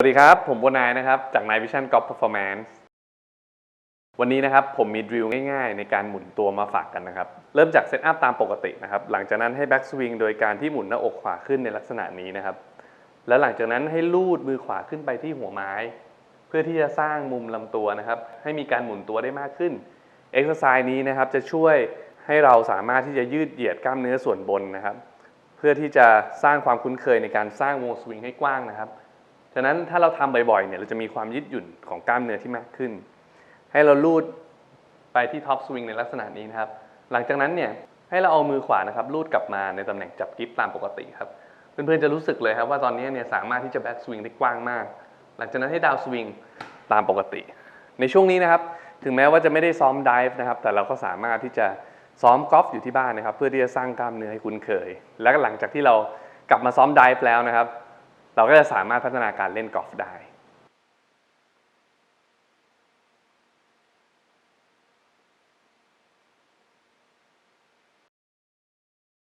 สวัสดีครับ ผมโบนายนะครับ จาก Night Vision Golf Performance วันนี้นะครับผมมีดริลง่ายๆ ในการหมุนตัวมาฝากกันนะครับ เริ่มจากเซตอัพตามปกตินะครับ หลังจากนั้นให้แบ็กสวิงโดยการที่หมุนหน้าอกขวาขึ้นในลักษณะนี้นะครับ แล้วหลังจากนั้นให้ลูดมือขวาขึ้นไปที่หัวไม้ เพื่อที่จะสร้างมุมลำตัวนะครับ ให้มีการหมุนตัวได้มากขึ้นเอ็กซ์ไซส์นี้นะครับจะช่วยให้เราสามารถที่จะยืดเหยียดกล้ามเนื้อส่วนบนนะครับ เพื่อที่จะสร้างความคุ้นเคยในการสร้างวงสวิงให้กว้างนะครับ ฉะนั้นถ้าเราทำบ่อยๆเนี่ยเราจะมีความยืดหยุ่นของกล้ามเนื้อที่มากขึ้น ให้เราลูดไปที่ท็อปสวิงในลักษณะนี้นะครับ หลังจากนั้นเนี่ยให้เราเอามือขวานะครับลูดกลับมาในตำแหน่งจับกริปตามปกติครับเพื่อนๆจะรู้สึกเลยครับว่าตอนนี้เนี่ยสามารถที่จะแบ็กสวิงได้กว้างมาก หลังจากนั้นให้ดาวสวิงตามปกติ ในช่วงนี้นะครับถึงแม้ว่าจะไม่ได้ซ้อมดิฟนะครับแต่เราก็สามารถที่จะซ้อมกอล์ฟอยู่ที่บ้านนะครับ เพื่อที่จะสร้างกล้ามเนื้อให้คุ้นเคย และหลังจากที่เรากลับมาซ้อมดิฟแล้วนะครับ เราก็จะสามารถพัฒนาการเล่นกอล์ฟได้